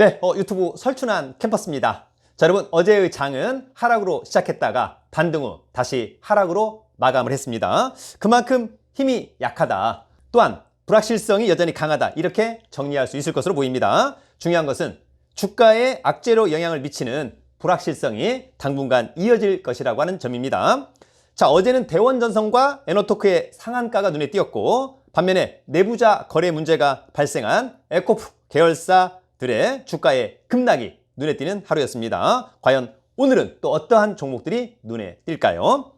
네, 어, 유튜브 설춘한 캠퍼스입니다. 자, 여러분, 어제의 장은 하락으로 시작했다가 반등 후 다시 하락으로 마감을 했습니다. 그만큼 힘이 약하다. 또한 불확실성이 여전히 강하다. 이렇게 정리할 수 있을 것으로 보입니다. 중요한 것은 주가에 악재로 영향을 미치는 불확실성이 당분간 이어질 것이라고 하는 점입니다. 자, 어제는 대원전선과 에너토크의 상한가가 눈에 띄었고 반면에 내부자 거래 문제가 발생한 에코프 계열사 들의 주가의 급락이 눈에 띄는 하루였습니다. 과연 오늘은 또 어떠한 종목들이 눈에 띌까요?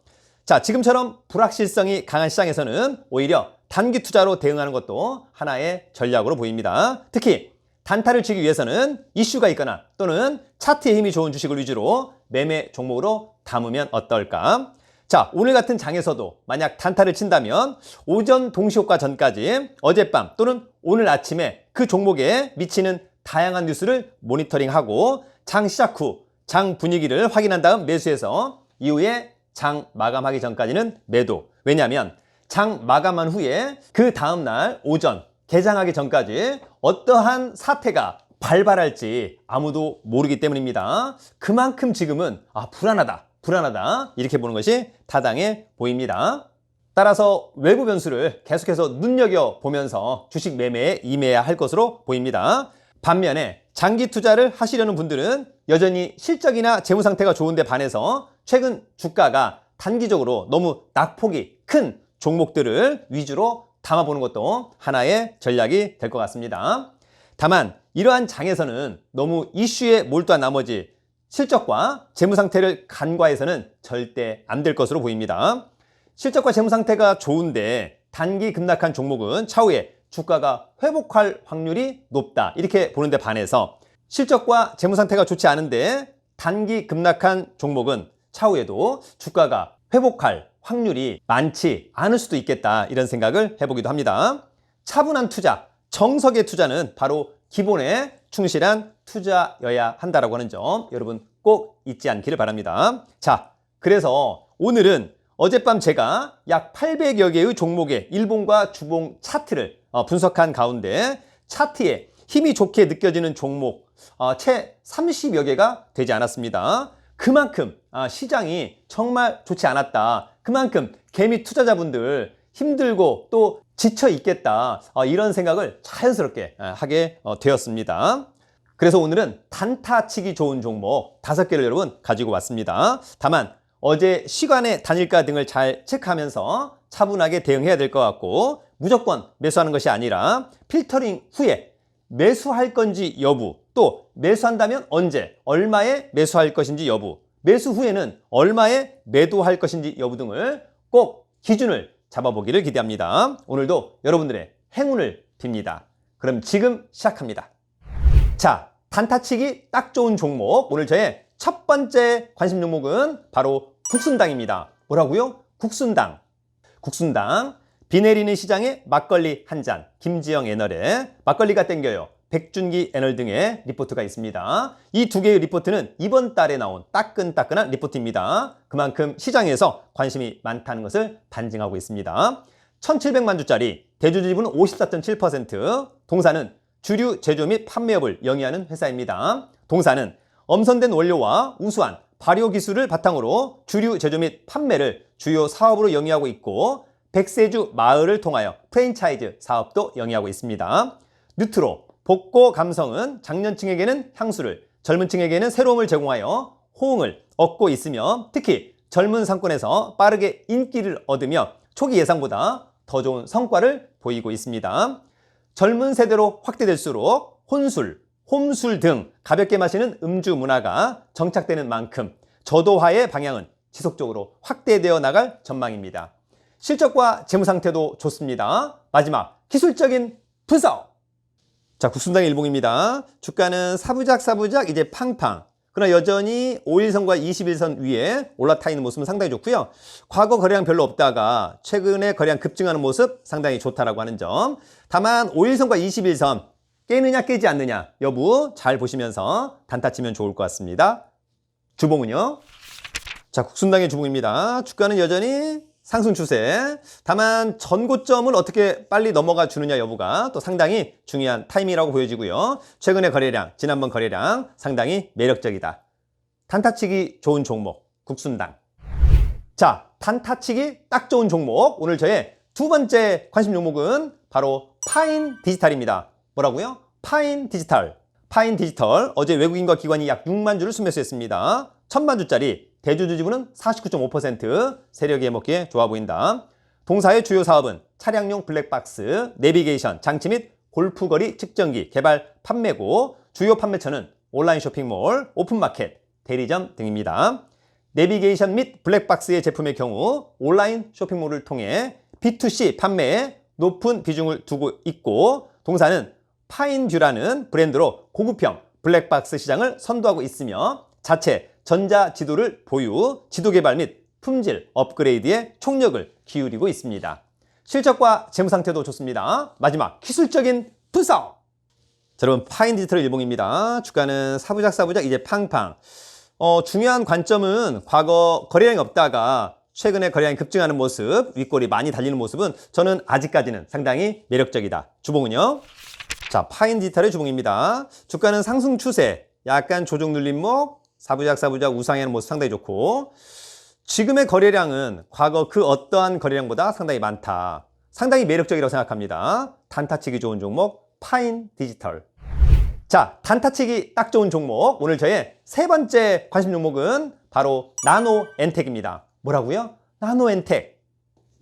자, 지금처럼 불확실성이 강한 시장에서는 오히려 단기 투자로 대응하는 것도 하나의 전략으로 보입니다. 특히 단타를 치기 위해서는 이슈가 있거나 또는 차트에 힘이 좋은 주식을 위주로 매매 종목으로 담으면 어떨까? 자, 오늘 같은 장에서도 만약 단타를 친다면 오전 동시효과 전까지 어젯밤 또는 오늘 아침에 그 종목에 미치는 다양한 뉴스를 모니터링하고 장 시작 후 장 분위기를 확인한 다음 매수해서 이후에 장 마감하기 전까지는 매도. 왜냐하면 장 마감한 후에 그 다음날 오전 개장하기 전까지 어떠한 사태가 발발할지 아무도 모르기 때문입니다. 그만큼 지금은 아, 불안하다, 불안하다 이렇게 보는 것이 타당해 보입니다. 따라서 외부 변수를 계속해서 눈여겨 보면서 주식 매매에 임해야 할 것으로 보입니다. 반면에 장기 투자를 하시려는 분들은 여전히 실적이나 재무 상태가 좋은데 반해서 최근 주가가 단기적으로 너무 낙폭이 큰 종목들을 위주로 담아보는 것도 하나의 전략이 될 것 같습니다. 다만 이러한 장에서는 너무 이슈에 몰두한 나머지 실적과 재무 상태를 간과해서는 절대 안 될 것으로 보입니다. 실적과 재무 상태가 좋은데 단기 급락한 종목은 차후에 주가가 회복할 확률이 높다. 이렇게 보는데 반해서 실적과 재무 상태가 좋지 않은데 단기 급락한 종목은 차후에도 주가가 회복할 확률이 많지 않을 수도 있겠다. 이런 생각을 해보기도 합니다. 차분한 투자, 정석의 투자는 바로 기본에 충실한 투자여야 한다라고 하는 점 여러분 꼭 잊지 않기를 바랍니다. 자, 그래서 오늘은 어젯밤 제가 약 800여 개의 종목의 일봉과 주봉 차트를 어, 분석한 가운데 차트에 힘이 좋게 느껴지는 종목 어, 채 30여 개가 되지 않았습니다. 그만큼 아, 시장이 정말 좋지 않았다. 그만큼 개미 투자자분들 힘들고 또 지쳐 있겠다. 어, 이런 생각을 자연스럽게 아, 하게 어, 되었습니다. 그래서 오늘은 단타 치기 좋은 종목 다섯 개를 여러분 가지고 왔습니다. 다만 어제 시간의 단일가 등을 잘 체크하면서 차분하게 대응해야 될 것 같고 무조건 매수하는 것이 아니라 필터링 후에 매수할 건지 여부 또 매수한다면 언제 얼마에 매수할 것인지 여부 매수 후에는 얼마에 매도할 것인지 여부 등을 꼭 기준을 잡아보기를 기대합니다. 오늘도 여러분들의 행운을 빕니다. 그럼 지금 시작합니다. 자, 단타치기 딱 좋은 종목. 오늘 저의 첫 번째 관심 종목은 바로 국순당입니다. 뭐라고요? 국순당. 국순당. 비 내리는 시장에 막걸리 한 잔. 김지영 애널에 막걸리가 땡겨요. 백준기 애널 등의 리포트가 있습니다. 이 두 개의 리포트는 이번 달에 나온 따끈따끈한 리포트입니다. 그만큼 시장에서 관심이 많다는 것을 반증하고 있습니다. 1700만 주짜리 대주 지분은 54.7%, 동사는 주류 제조 및 판매업을 영위하는 회사입니다. 동사는 엄선된 원료와 우수한 발효 기술을 바탕으로 주류 제조 및 판매를 주요 사업으로 영위하고 있고 백세주 마을을 통하여 프랜차이즈 사업도 영위하고 있습니다. 뉴트로 복고 감성은 장년층에게는 향수를 젊은 층에게는 새로움을 제공하여 호응을 얻고 있으며 특히 젊은 상권에서 빠르게 인기를 얻으며 초기 예상보다 더 좋은 성과를 보이고 있습니다. 젊은 세대로 확대될수록 혼술, 홈술 등 가볍게 마시는 음주 문화가 정착되는 만큼 저도화의 방향은 지속적으로 확대되어 나갈 전망입니다. 실적과 재무 상태도 좋습니다. 마지막 기술적인 분석. 자, 국순당 일봉입니다. 주가는 사부작 사부작 이제 팡팡. 그러나 여전히 5일선과 21선 위에 올라타 있는 모습은 상당히 좋고요. 과거 거래량 별로 없다가 최근에 거래량 급증하는 모습 상당히 좋다라고 하는 점. 다만 5일선과 21선 깨느냐 깨지 않느냐 여부 잘 보시면서 단타 치면 좋을 것 같습니다. 주봉은요. 자, 국순당의 주봉입니다. 주가는 여전히 상승 추세. 다만 전고점을 어떻게 빨리 넘어가 주느냐 여부가 또 상당히 중요한 타이밍이라고 보여지고요. 최근의 거래량, 지난번 거래량 상당히 매력적이다. 단타치기 좋은 종목, 국순당. 자, 단타치기 딱 좋은 종목. 오늘 저의 두 번째 관심 종목은 바로 파인 디지털입니다. 뭐라고요? 파인 디지털. 파인 디지털. 어제 외국인과 기관이 약 6만 주를 순매수했습니다. 천만 주짜리 대주주 지분은 49.5% 세력이 해먹기에 좋아 보인다. 동사의 주요 사업은 차량용 블랙박스, 내비게이션, 장치 및 골프거리 측정기 개발 판매고 주요 판매처는 온라인 쇼핑몰, 오픈마켓, 대리점 등입니다. 내비게이션 및 블랙박스의 제품의 경우 온라인 쇼핑몰을 통해 B2C 판매에 높은 비중을 두고 있고 동사는 파인뷰라는 브랜드로 고급형 블랙박스 시장을 선도하고 있으며 자체 전자 지도를 보유, 지도 개발 및 품질 업그레이드에 총력을 기울이고 있습니다. 실적과 재무 상태도 좋습니다. 마지막 기술적인 분석. 자, 여러분 파인 디지털 일봉입니다. 주가는 사부작 사부작 이제 팡팡. 어, 중요한 관점은 과거 거래량이 없다가 최근에 거래량이 급증하는 모습, 윗골이 많이 달리는 모습은 저는 아직까지는 상당히 매력적이다. 주봉은요. 자, 파인 디지털의 주봉입니다. 주가는 상승 추세, 약간 조정 눌림목, 사부작 사부작 우상하는 모습 상당히 좋고 지금의 거래량은 과거 그 어떠한 거래량보다 상당히 많다. 상당히 매력적이라고 생각합니다. 단타치기 좋은 종목 파인 디지털. 자, 단타치기 딱 좋은 종목. 오늘 저의 세 번째 관심 종목은 바로 나노 엔텍입니다. 뭐라고요? 나노 엔텍.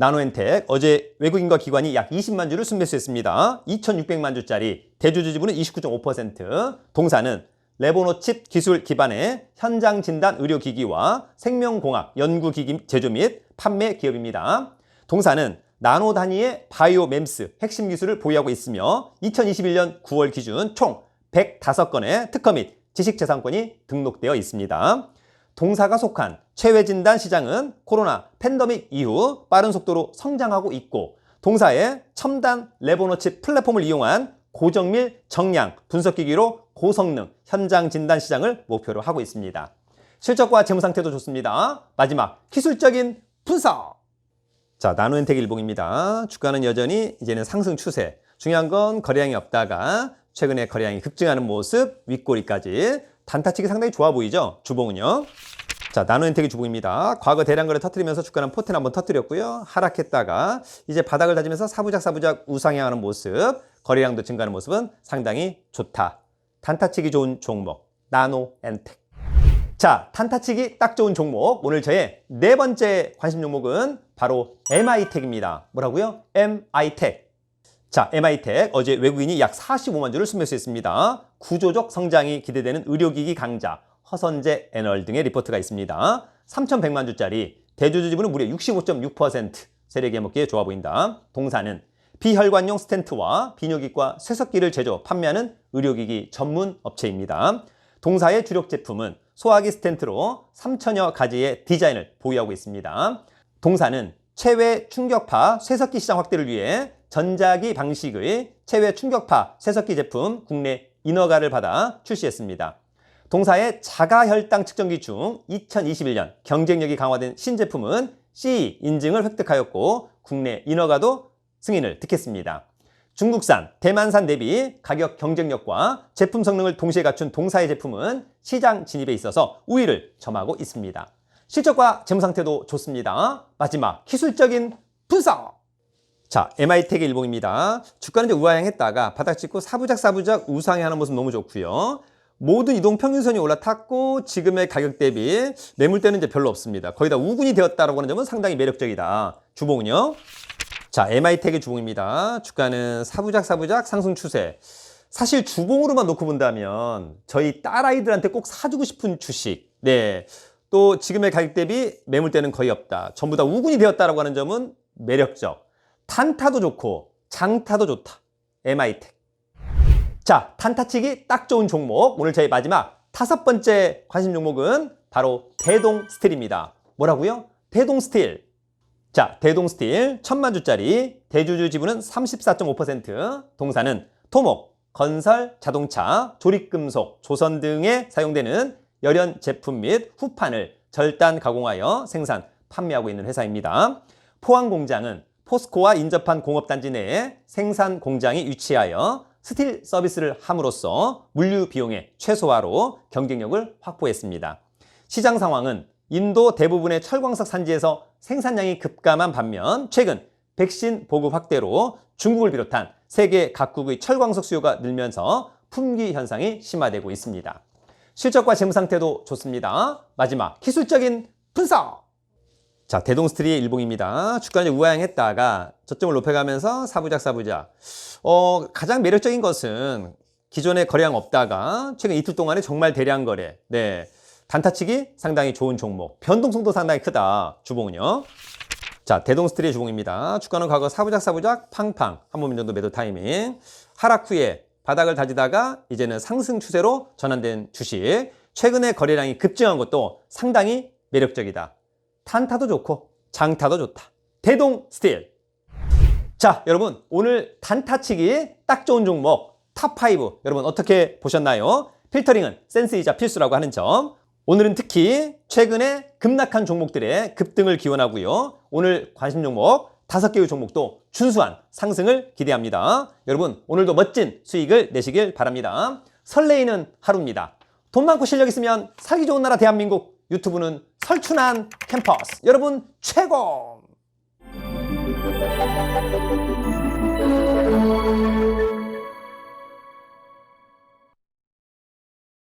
나노 엔텍 어제 외국인과 기관이 약 20만 주를 순매수했습니다. 2,600만 주짜리 대주주 지분은 29.5%. 동사는 레보노칩 기술 기반의 현장 진단 의료기기와 생명공학 연구기기 제조 및 판매 기업입니다. 동사는 나노 단위의 바이오 mem스 핵심 기술을 보유하고 있으며 2021년 9월 기준 총 105건의 특허 및 지식재산권이 등록되어 있습니다. 동사가 속한 체외 진단 시장은 코로나 팬데믹 이후 빠른 속도로 성장하고 있고 동사의 첨단 레보노칩 플랫폼을 이용한 고정밀 정량 분석기기로 고성능 현장 진단 시장을 목표로 하고 있습니다. 실적과 재무 상태도 좋습니다. 마지막 기술적인 분석. 자, 나노엔텍 일봉입니다. 주가는 여전히 이제는 상승 추세. 중요한 건 거래량이 없다가 최근에 거래량이 급증하는 모습, 윗꼬리까지 단타치기 상당히 좋아 보이죠? 주봉은요. 자, 나노엔텍의 주봉입니다. 과거 대량 거래 터뜨리면서 주가는 포텐 한번 터뜨렸고요. 하락했다가 이제 바닥을 다지면서 사부작 사부작 우상향하는 모습, 거래량도 증가하는 모습은 상당히 좋다. 단타치기 좋은 종목, 나노엔텍. 자, 단타치기 딱 좋은 종목. 오늘 저의 네 번째 관심 종목은 바로 MI텍입니다. 뭐라고요? MI텍. 자, MI텍 어제 외국인이 약 45만 주를 순매수했습니다. 구조적 성장이 기대되는 의료기기 강자 허선제 애널 등의 리포트가 있습니다. 3,100만 주짜리 대주주 지분은 무려 65.6% 세력이 해먹기에 좋아 보인다. 동사는 비혈관용 스텐트와 비뇨기과 쇠석기를 제조, 판매하는 의료기기 전문 업체입니다. 동사의 주력 제품은 소화기 스텐트로 3천여 가지의 디자인을 보유하고 있습니다. 동사는 체외 충격파 쇠석기 시장 확대를 위해 전자기 방식의 체외 충격파 쇠석기 제품 국내 인허가를 받아 출시했습니다. 동사의 자가혈당 측정기 중 2021년 경쟁력이 강화된 신제품은 CE 인증을 획득하였고 국내 인허가도 승인을 득했습니다. 중국산, 대만산 대비 가격 경쟁력과 제품 성능을 동시에 갖춘 동사의 제품은 시장 진입에 있어서 우위를 점하고 있습니다. 실적과 재무 상태도 좋습니다. 마지막 기술적인 분석. 자, MI텍의 일봉입니다. 주가는 이제 우하향했다가 바닥 찍고 사부작 사부작 우상향하는 모습 너무 좋고요. 모든 이동 평균선이 올라탔고 지금의 가격 대비 매물대는 이제 별로 없습니다. 거의 다 우군이 되었다라고 하는 점은 상당히 매력적이다. 주봉은요. 자, MI텍의 주봉입니다. 주가는 사부작 사부작 상승 추세. 사실 주봉으로만 놓고 본다면 저희 딸아이들한테 꼭 사주고 싶은 주식. 네. 또 지금의 가격 대비 매물대는 거의 없다. 전부 다 우군이 되었다라고 하는 점은 매력적. 단타도 좋고 장타도 좋다. MI텍. 자, 단타치기 딱 좋은 종목. 오늘 저희 마지막 다섯 번째 관심 종목은 바로 대동 스틸입니다. 뭐라고요? 대동 스틸. 자, 대동 스틸 천만 주짜리 대주주 지분은 34.5%, 동사는 토목, 건설, 자동차, 조립금속, 조선 등에 사용되는 열연 제품 및 후판을 절단 가공하여 생산, 판매하고 있는 회사입니다. 포항 공장은 포스코와 인접한 공업단지 내에 생산 공장이 위치하여 스틸 서비스를 함으로써 물류 비용의 최소화로 경쟁력을 확보했습니다. 시장 상황은 인도 대부분의 철광석 산지에서 생산량이 급감한 반면 최근 백신 보급 확대로 중국을 비롯한 세계 각국의 철광석 수요가 늘면서 품귀 현상이 심화되고 있습니다. 실적과 재무 상태도 좋습니다. 마지막 기술적인 분석. 자, 대동스트리의 일봉입니다. 주가는 이제 우하향했다가 저점을 높여가면서 사부작 사부작. 어, 가장 매력적인 것은 기존에 거래량 없다가 최근 이틀 동안에 정말 대량 거래. 네. 단타치기 상당히 좋은 종목. 변동성도 상당히 크다. 주봉은요. 자, 대동스트리의 주봉입니다. 주가는 과거 사부작 사부작 팡팡 한번 정도 매도 타이밍. 하락 후에 바닥을 다지다가 이제는 상승 추세로 전환된 주식. 최근에 거래량이 급증한 것도 상당히 매력적이다. 탄타도 좋고 장타도 좋다. 대동 스틸. 자, 여러분 오늘 단타치기 딱 좋은 종목 탑5 여러분 어떻게 보셨나요? 필터링은 센스이자 필수라고 하는 점. 오늘은 특히 최근에 급락한 종목들의 급등을 기원하고요. 오늘 관심 종목 다섯 개의 종목도 준수한 상승을 기대합니다. 여러분 오늘도 멋진 수익을 내시길 바랍니다. 설레이는 하루입니다. 돈 많고 실력 있으면 살기 좋은 나라 대한민국 유튜브는 설춘한 캠퍼스 여러분 최고!